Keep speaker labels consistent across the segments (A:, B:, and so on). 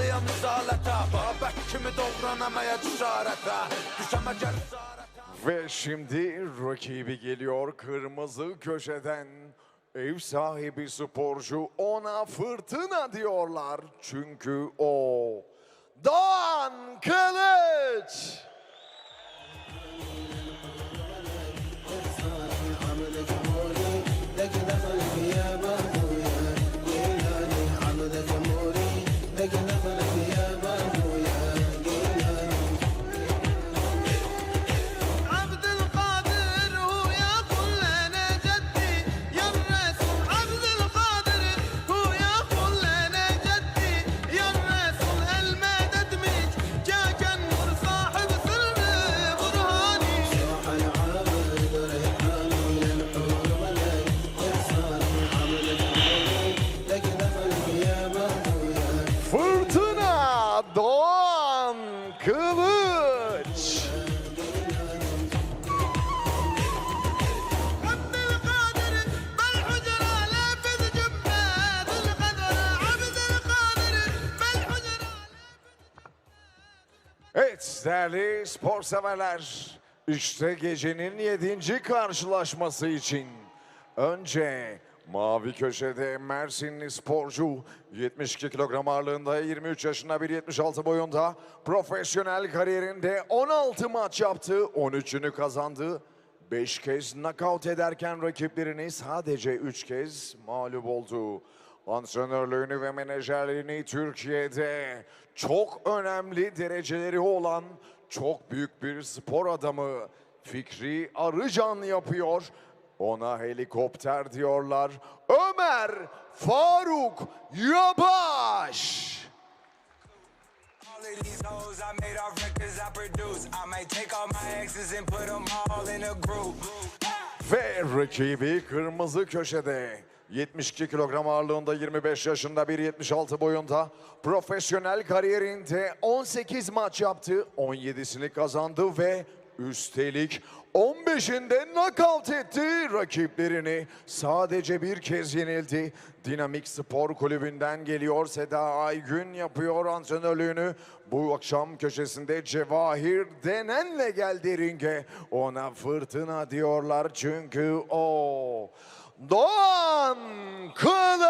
A: Bağlayan misalete Babək kimi doğranamaya cüsarete Düşəmə gəl
B: Ve şimdi rakibi geliyor kırmızı köşeden. Ev sahibi sporcu ona fırtına diyorlar. Çünkü o Doğan Kılıç. Evet değerli spor severler. İşte gecenin yedinci karşılaşması için. Önce mavi köşede Mersinli sporcu 72 kilogram ağırlığında 23 yaşında bir 76 boyunda profesyonel kariyerinde 16 maç yaptı. 13'ünü kazandı. 5 kez knockout ederken rakiplerini sadece 3 kez mağlup oldu. Antrenörlüğünü ve menajerliğini Türkiye'de çok önemli dereceleri olan çok büyük bir spor adamı Fikri Arıcan yapıyor. Ona helikopter diyorlar. Ömer Faruk Yabaş.
C: These hoes I made off records I produce. I might take all my exes and put them all in a group.
B: Ve rakibi kırmızı köşede. 72 kilogram ağırlığında 25 yaşında bir 76 boyunda profesyonel kariyerinde 18 maç yaptı. 17'sini kazandı ve üstelik 15'inde knockout etti rakiplerini. Sadece bir kez yenildi. Dinamik Spor Kulübü'nden geliyor Seda Aygün yapıyor antrenörlüğünü. Bu akşam köşesinde Cevahir Denen'le geldi ringe. Ona fırtına diyorlar çünkü o Doğan Kılıç.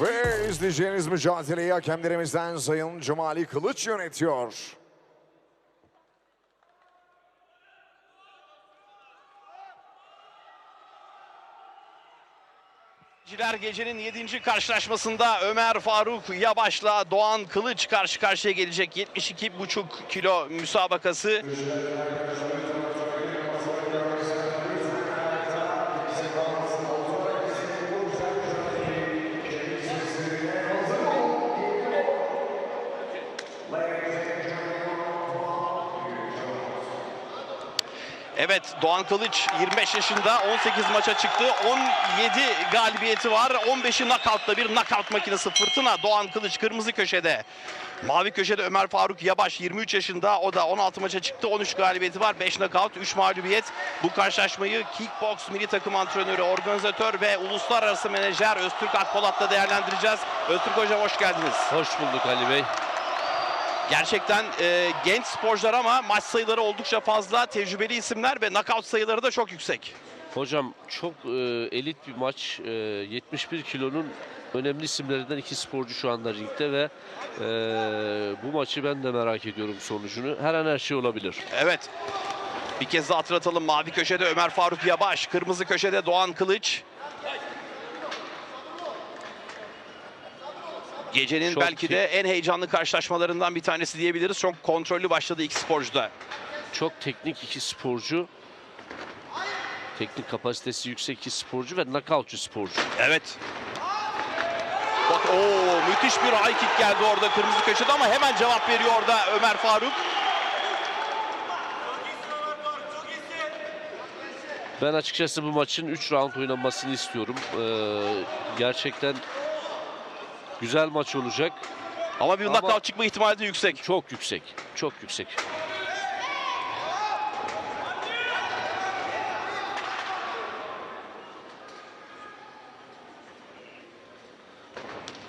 B: Ve izleyeceğiniz mücadeleyi hakemlerimizden Sayın Cumali Kılıç yönetiyor.
D: Ciler gecenin 7. karşılaşmasında Ömer Faruk Yabaş'la Doğan Kılıç karşı karşıya gelecek 72,5 kilo müsabakası. Evet Doğan Kılıç 25 yaşında 18 maça çıktı. 17 galibiyeti var. 15'i knockout'la bir knockout makinesi fırtına. Doğan Kılıç kırmızı köşede. Mavi köşede Ömer Faruk Yabaş 23 yaşında. O da 16 maça çıktı. 13 galibiyeti var. 5 knockout, 3 mağlubiyet. Bu karşılaşmayı Kickbox milli takım antrenörü, organizatör ve uluslararası menajer Öztürk Akpolat'la değerlendireceğiz. Öztürk Hocam hoş geldiniz.
E: Hoş bulduk Ali Bey.
D: Gerçekten e, genç sporcular ama maç sayıları oldukça fazla. Tecrübeli isimler ve knockout sayıları da çok yüksek.
E: Hocam çok e, elit bir maç. E, 71 kilonun önemli isimlerinden iki sporcu şu anda ringde ve e, bu maçı ben de merak ediyorum sonucunu. Her an her şey olabilir.
D: Evet. Bir kez daha hatırlatalım. Mavi köşede Ömer Faruk Yabaş. Kırmızı köşede Doğan Kılıç. Gecenin
E: Çok
D: belki de en heyecanlı karşılaşmalarından bir tanesi diyebiliriz. Çok kontrollü başladı iki sporcu da.
E: Çok teknik iki sporcu. Teknik kapasitesi yüksek iki sporcu ve knockoutçu sporcu.
D: Evet. Bak o müthiş bir high kick geldi orada kırmızı köşede ama hemen cevap veriyor orada Ömer Faruk.
E: Ben açıkçası bu maçın 3 round oynanmasını istiyorum. E, gerçekten güzel maç olacak.
D: Ama bir
E: Ama-
D: knockout çıkma ihtimali de yüksek.
E: Çok yüksek. Çok yüksek.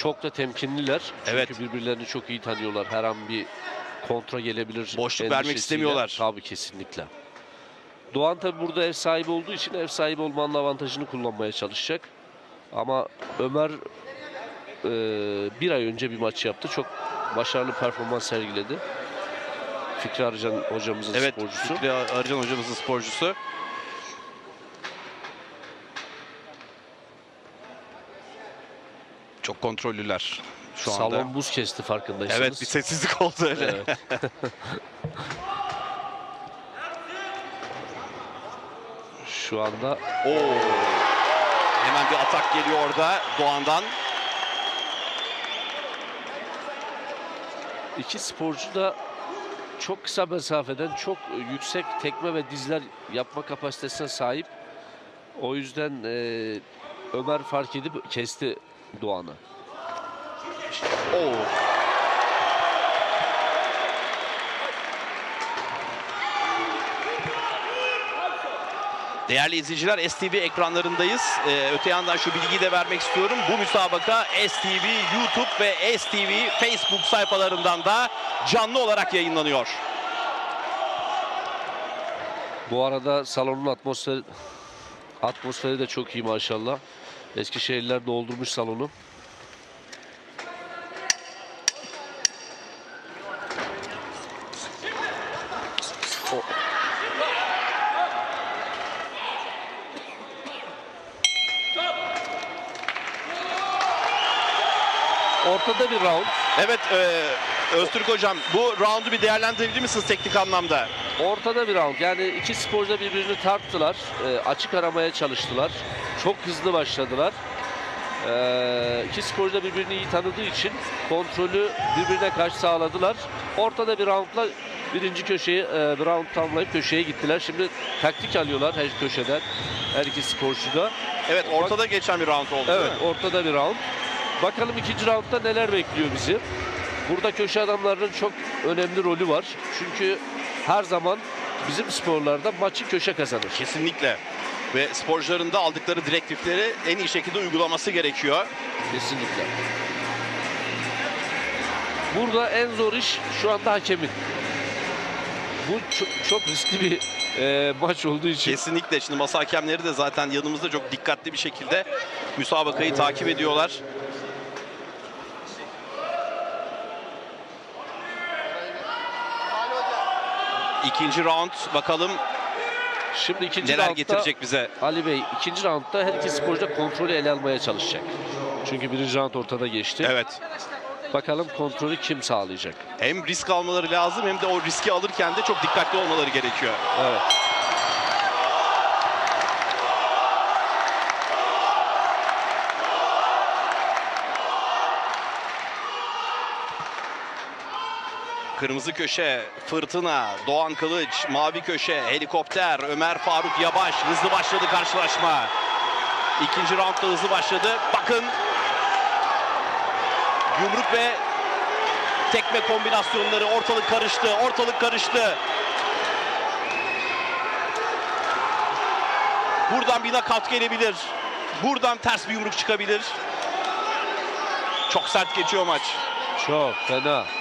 E: çok da temkinliler. Çünkü
D: Evet.
E: birbirlerini çok iyi tanıyorlar. Her an bir kontra gelebilir.
D: Boşluk vermek istemiyorlar.
E: Tabii kesinlikle. Doğan tabii burada ev sahibi olduğu için ev sahibi olmanın avantajını kullanmaya çalışacak. Ama Ömer e, bir ay önce bir maç yaptı. Çok başarılı performans sergiledi. Fikri Arıcan hocamızın
D: Evet,
E: sporcusu.
D: Fikri Arıcan hocamızın sporcusu. Çok kontrollüler şu anda.
E: Salon buz kesti farkındaysanız.
D: Evet bir sessizlik oldu öyle.
E: Evet. Şu anda
D: Oo. Hemen bir atak geliyor orada Doğan'dan.
E: İki sporcu da çok kısa mesafeden çok yüksek tekme ve dizler yapma kapasitesine sahip. O yüzden e, Ömer fark edip kesti Doğan'ı.
D: Oo. Değerli izleyiciler STV ekranlarındayız. Ee, öte yandan şu bilgiyi de vermek istiyorum. Bu müsabaka STV YouTube ve STV Facebook sayfalarından da canlı olarak yayınlanıyor.
E: Bu arada salonun atmosferi atmosferi de çok iyi maşallah. Eskişehirliler doldurmuş salonu. O- Ortada bir round.
D: Evet e, Öztürk hocam bu roundu bir değerlendirebilir misiniz teknik anlamda?
E: Ortada bir round. Yani iki sporcu da birbirini tarttılar. Ee, açık aramaya çalıştılar. Çok hızlı başladılar. Ee, iki sporcu da birbirini iyi tanıdığı için kontrolü birbirine karşı sağladılar. Ortada bir roundla birinci köşeyi e, bir round tamamlayıp köşeye gittiler. Şimdi taktik alıyorlar her köşeden. Her iki sporcu da.
D: Evet ortada geçen bir round oldu
E: Evet ortada bir round. Bakalım ikinci roundda neler bekliyor bizi. Burada köşe adamlarının çok önemli rolü var. Çünkü her zaman bizim sporlarda maçı köşe kazanır.
D: Kesinlikle. Ve sporcuların da aldıkları direktifleri en iyi şekilde uygulaması gerekiyor.
E: Kesinlikle. Burada en zor iş şu anda hakemin. Bu çok, çok riskli bir e, maç olduğu için.
D: Kesinlikle. Şimdi masa hakemleri de zaten yanımızda çok dikkatli bir şekilde müsabakayı takip ediyorlar. İkinci round bakalım
E: Şimdi ikinci
D: neler
E: roundda
D: getirecek bize.
E: Ali Bey ikinci roundda her iki sporcu da kontrolü ele almaya çalışacak. Çünkü birinci round ortada geçti.
D: Evet.
E: Bakalım kontrolü kim sağlayacak?
D: Hem risk almaları lazım hem de o riski alırken de çok dikkatli olmaları gerekiyor.
E: Evet.
D: Kırmızı köşe, fırtına, Doğan Kılıç, mavi köşe, helikopter, Ömer Faruk Yabaş. Hızlı başladı karşılaşma. İkinci roundda hızlı başladı. Bakın yumruk ve tekme kombinasyonları ortalık karıştı. Ortalık karıştı. Buradan bir nakat gelebilir. Buradan ters bir yumruk çıkabilir. Çok sert geçiyor maç.
E: Çok fena.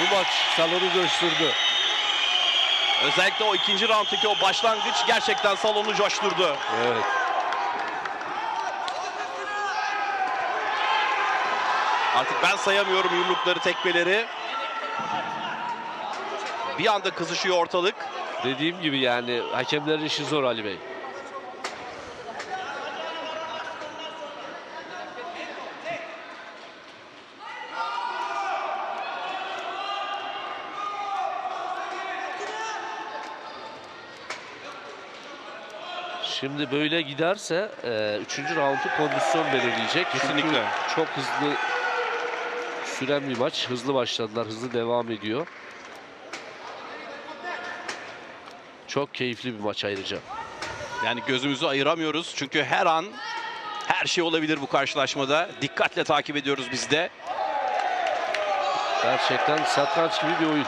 E: Bu maç salonu coşturdu.
D: Özellikle o ikinci rounddaki o başlangıç gerçekten salonu coşturdu.
E: Evet.
D: Artık ben sayamıyorum yumrukları, tekmeleri. Bir anda kızışıyor ortalık.
E: Dediğim gibi yani hakemlerin işi zor Ali Bey. Şimdi böyle giderse e, üçüncü roundu kondisyon belirleyecek. Çünkü
D: Kesinlikle.
E: çok hızlı süren bir maç. Hızlı başladılar, hızlı devam ediyor. Çok keyifli bir maç ayrıca.
D: Yani gözümüzü ayıramıyoruz. Çünkü her an her şey olabilir bu karşılaşmada. Dikkatle takip ediyoruz biz de.
E: Gerçekten satranç gibi bir oyun.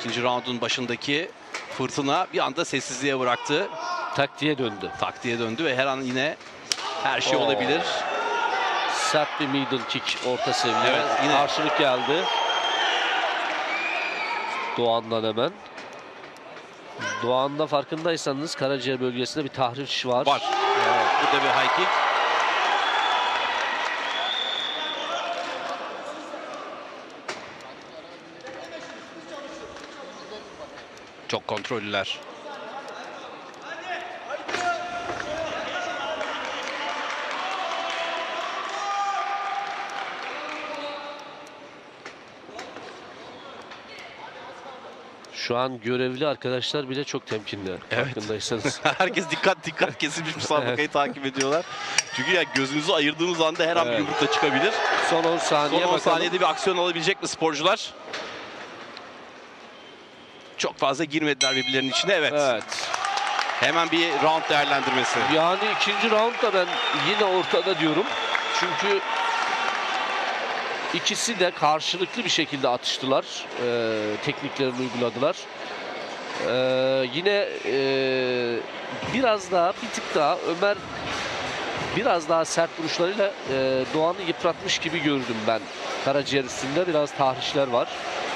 D: İkinci raundun başındaki fırtına bir anda sessizliğe bıraktı.
E: Taktiğe döndü.
D: Taktiğe döndü ve her an yine her şey
E: Oo.
D: olabilir.
E: Sert bir middle kick orta seviye.
D: Evet, yine.
E: Karşılık geldi. Doğan'dan hemen. Doğan'da farkındaysanız karaciğer bölgesinde bir tahriş var.
D: Var. Burada bir high kick. Çok kontrollüler.
E: Şu an görevli arkadaşlar bile çok temkinli.
D: Evet.
E: Farkındaysanız.
D: Herkes dikkat dikkat kesilmiş müsabakayı takip ediyorlar. Çünkü ya gözünüzü ayırdığınız anda her an bir
E: Evet.
D: yumrukta çıkabilir.
E: Son 10
D: Son
E: saniye
D: 10
E: bakalım.
D: saniyede bir aksiyon alabilecek mi sporcular? Çok fazla girmediler birbirlerinin içine. Evet.
E: Evet.
D: Hemen bir round değerlendirmesi.
E: Yani ikinci roundda ben yine ortada diyorum. Çünkü ikisi de karşılıklı bir şekilde atıştılar. Ee, tekniklerini uyguladılar. Ee, yine ee, biraz daha bir tık daha Ömer biraz daha sert vuruşlarıyla ee, Doğan'ı yıpratmış gibi gördüm ben. Karaciğer üstünde biraz tahrişler var.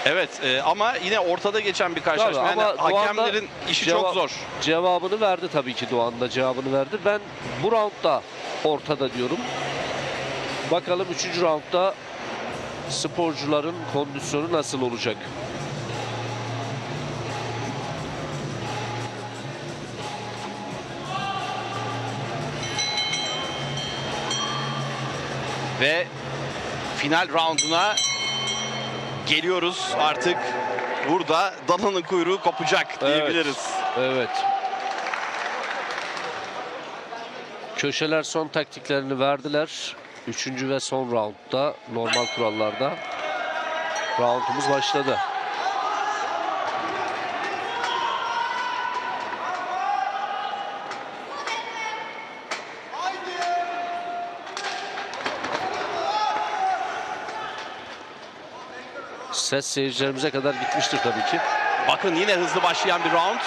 D: Evet e, ama yine ortada geçen bir karşılaşma.
E: Tabii,
D: Yani
E: ama Doğan'da
D: hakemlerin işi
E: cevap-
D: çok zor.
E: Cevabını verdi tabii ki Doğan da cevabını verdi. Ben bu roundda ortada diyorum. Bakalım 3. roundda sporcuların kondisyonu nasıl olacak?
D: Ve final rounduna geliyoruz artık. Burada dananın kuyruğu kopacak diyebiliriz.
E: Evet. Köşeler son taktiklerini verdiler. Üçüncü ve son roundda normal kurallarda roundumuz başladı. Ses seyircilerimize kadar gitmiştir tabii ki.
D: Bakın yine hızlı başlayan bir round.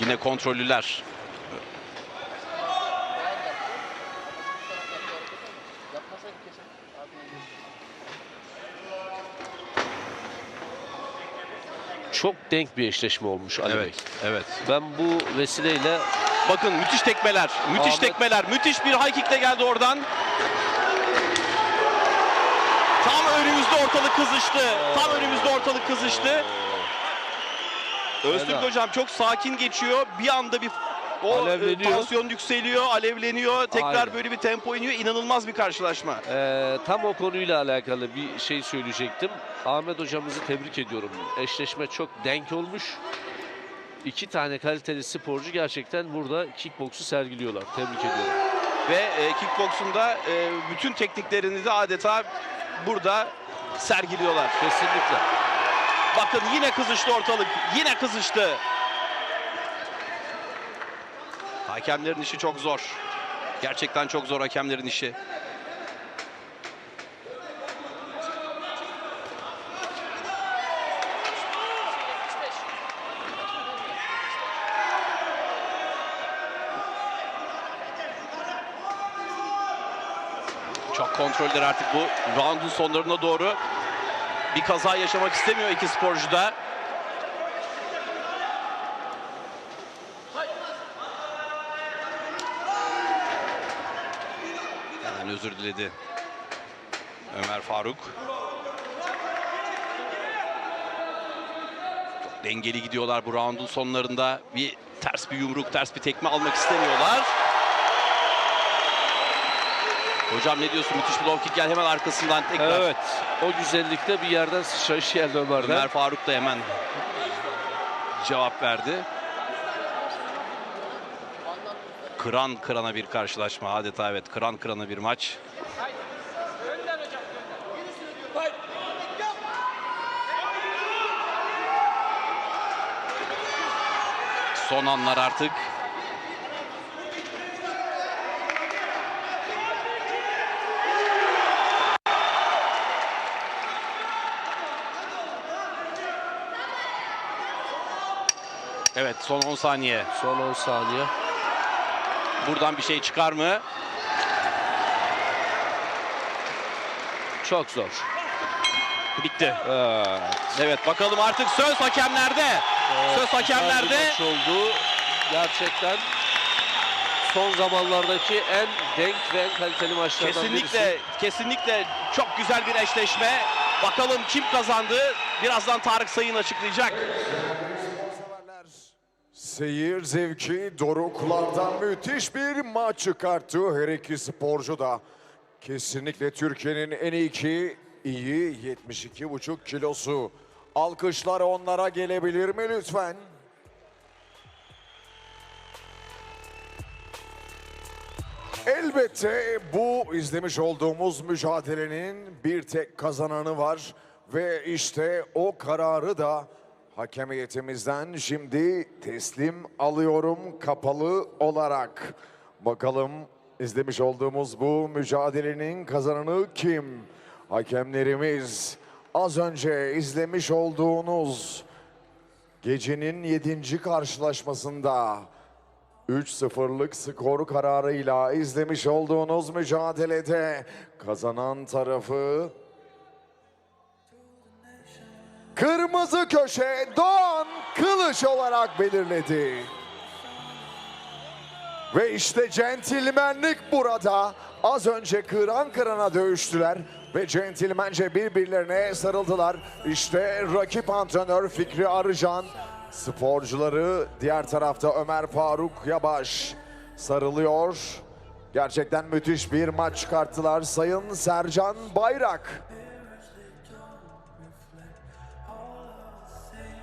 D: Yine kontrollüler.
E: Çok denk bir eşleşme olmuş Ali Bey.
D: Evet, evet.
E: Ben bu vesileyle
D: Bakın müthiş tekmeler, müthiş
E: Ahmet-
D: tekmeler, müthiş bir high kick de geldi oradan. Tam önümüzde ortalık kızıştı. Tam önümüzde ortalık kızıştı. Öztürk hocam çok sakin geçiyor. Bir anda bir o
E: Alevleniyor.
D: e, tansiyon yükseliyor, alevleniyor. Tekrar
E: Aynen.
D: böyle bir tempo iniyor. İnanılmaz bir karşılaşma.
E: Ee, tam o konuyla alakalı bir şey söyleyecektim. Ahmet hocamızı tebrik ediyorum. Eşleşme çok denk olmuş. İki tane kaliteli sporcu gerçekten burada kickboksu sergiliyorlar. Tebrik ediyorum.
D: Ve e, kickboksunda e, bütün tekniklerini de adeta burada sergiliyorlar.
E: Kesinlikle.
D: Bakın yine kızıştı ortalık. Yine kızıştı. Hakemlerin işi çok zor. Gerçekten çok zor hakemlerin işi. Çok kontroller artık bu roundun sonlarına doğru. Bir kaza yaşamak istemiyor iki sporcu da. Özür diledi. Ömer Faruk. Çok dengeli gidiyorlar bu roundun sonlarında. Bir ters bir yumruk, ters bir tekme almak istemiyorlar. Hocam ne diyorsun? Müthiş bir low kick gel hemen arkasından tekrar.
E: Evet. O güzellikte bir yerden sıçrayış geldi Ömer'den.
D: Ömer Faruk da hemen cevap verdi kıran kırana bir karşılaşma adeta evet kıran kırana bir maç. Son anlar artık. Evet son 10 saniye.
E: Son 10 saniye.
D: Buradan bir şey çıkar mı?
E: Çok zor.
D: Bitti.
E: Evet.
D: Evet bakalım artık söz hakemlerde. Söz hakemlerde.
E: Maç oldu. Gerçekten son zamanlardaki en denk ve en kaliteli maçlardan
D: Kesinlikle
E: birisi.
D: kesinlikle çok güzel bir eşleşme. Bakalım kim kazandı? Birazdan Tarık Sayın açıklayacak.
B: Seyir zevki doruklardan müthiş bir maç çıkarttı her iki sporcu da. Kesinlikle Türkiye'nin en iyi iki, iyi 72,5 kilosu. Alkışlar onlara gelebilir mi lütfen? Elbette bu izlemiş olduğumuz mücadelenin bir tek kazananı var ve işte o kararı da hakem heyetimizden şimdi teslim alıyorum kapalı olarak. Bakalım izlemiş olduğumuz bu mücadelenin kazananı kim? Hakemlerimiz az önce izlemiş olduğunuz gecenin 7. karşılaşmasında 3-0'lık skor kararıyla izlemiş olduğunuz mücadelede kazanan tarafı Kırmızı köşe Doğan Kılıç olarak belirledi. Ve işte centilmenlik burada. Az önce kıran kırana dövüştüler ve centilmence birbirlerine sarıldılar. İşte rakip antrenör Fikri Arıcan, sporcuları diğer tarafta Ömer Faruk Yabaş sarılıyor. Gerçekten müthiş bir maç çıkarttılar Sayın Sercan Bayrak.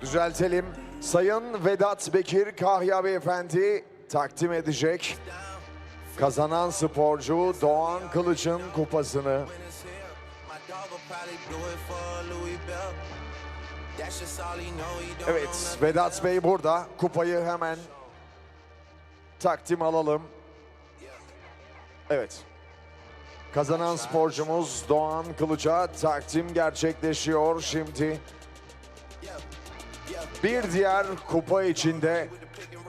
B: Düzeltelim. Sayın Vedat Bekir Kahya Beyefendi takdim edecek. Kazanan sporcu Doğan Kılıç'ın kupasını. Evet. Vedat Bey burada. Kupayı hemen takdim alalım. Evet. Kazanan sporcumuz Doğan Kılıç'a takdim gerçekleşiyor şimdi. Bir diğer kupa içinde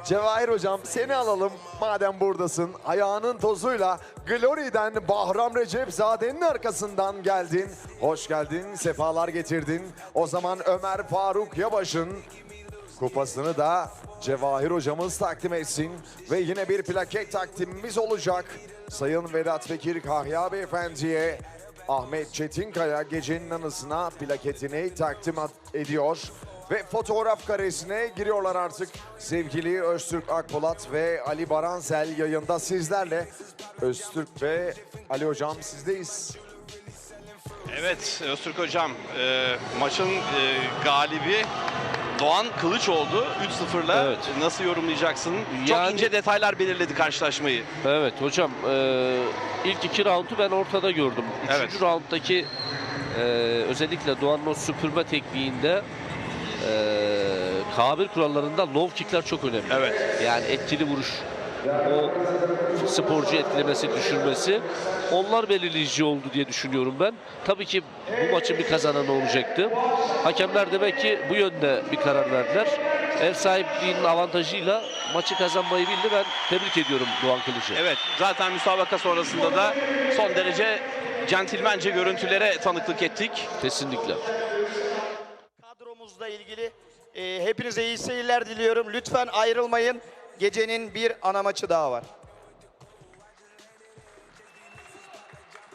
B: Cevahir hocam seni alalım madem buradasın. Ayağının tozuyla Glory'den Bahram Recepzade'nin arkasından geldin. Hoş geldin, sefalar getirdin. O zaman Ömer Faruk Yabaş'ın kupasını da Cevahir hocamız takdim etsin. Ve yine bir plaket takdimimiz olacak. Sayın Vedat Bekir Kahya Beyefendi'ye Ahmet Çetinkaya gecenin anısına plaketini takdim ediyor. Ve fotoğraf karesine giriyorlar artık. Sevgili Öztürk Akpolat ve Ali Baransel yayında sizlerle. Öztürk ve Ali Hocam sizdeyiz.
D: Evet Öztürk Hocam e, maçın e, galibi Doğan Kılıç oldu 3-0'la.
E: Evet.
D: Nasıl yorumlayacaksın? Çok
E: Yani-
D: ince detaylar belirledi karşılaşmayı.
E: Evet hocam e, ilk iki roundu ben ortada gördüm. Üçüncü
D: Evet.
E: rounddaki e, özellikle Doğan'ın o süpürme tekniğinde e, kabir kurallarında low kickler çok önemli.
D: Evet.
E: Yani etkili vuruş o sporcu etkilemesi, düşürmesi onlar belirleyici oldu diye düşünüyorum ben. Tabii ki bu maçın bir kazananı olacaktı. Hakemler demek ki bu yönde bir karar verdiler. Ev sahipliğinin avantajıyla maçı kazanmayı bildi. Ben tebrik ediyorum Doğan Kılıç'ı.
D: Evet zaten müsabaka sonrasında da son derece centilmence görüntülere tanıklık ettik.
E: Kesinlikle.
F: Kadromuzla ilgili e, hepinize iyi seyirler diliyorum. Lütfen ayrılmayın. Gecenin bir ana maçı daha var.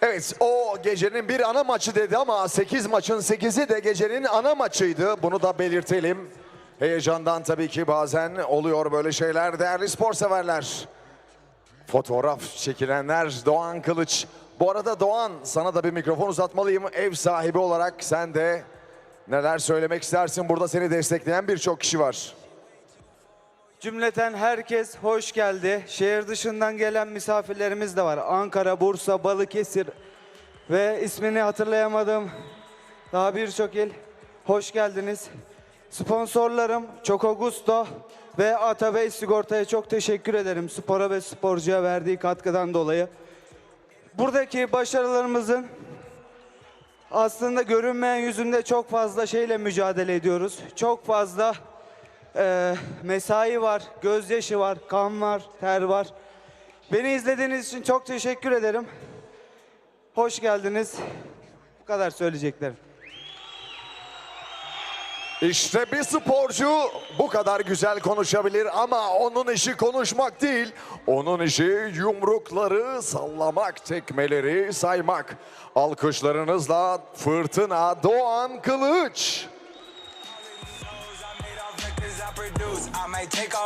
B: Evet o gecenin bir ana maçı dedi ama 8 maçın 8'i de gecenin ana maçıydı. Bunu da belirtelim. Heyecandan tabii ki bazen oluyor böyle şeyler değerli spor severler. Fotoğraf çekilenler Doğan Kılıç. Bu arada Doğan sana da bir mikrofon uzatmalıyım. Ev sahibi olarak sen de neler söylemek istersin? Burada seni destekleyen birçok kişi var.
G: Cümleten herkes hoş geldi. Şehir dışından gelen misafirlerimiz de var. Ankara, Bursa, Balıkesir ve ismini hatırlayamadım. Daha birçok il. Hoş geldiniz. Sponsorlarım Choco Gusto ve Atabey Sigorta'ya çok teşekkür ederim. Spora ve sporcuya verdiği katkıdan dolayı. Buradaki başarılarımızın aslında görünmeyen yüzünde çok fazla şeyle mücadele ediyoruz. Çok fazla Ee, mesai var, gözyaşı var, kan var, ter var. Beni izlediğiniz için çok teşekkür ederim. Hoş geldiniz. Bu kadar söyleyeceklerim.
B: İşte bir sporcu bu kadar güzel konuşabilir ama onun işi konuşmak değil. Onun işi yumrukları sallamak, tekmeleri saymak. Alkışlarınızla Fırtına Doğan Kılıç.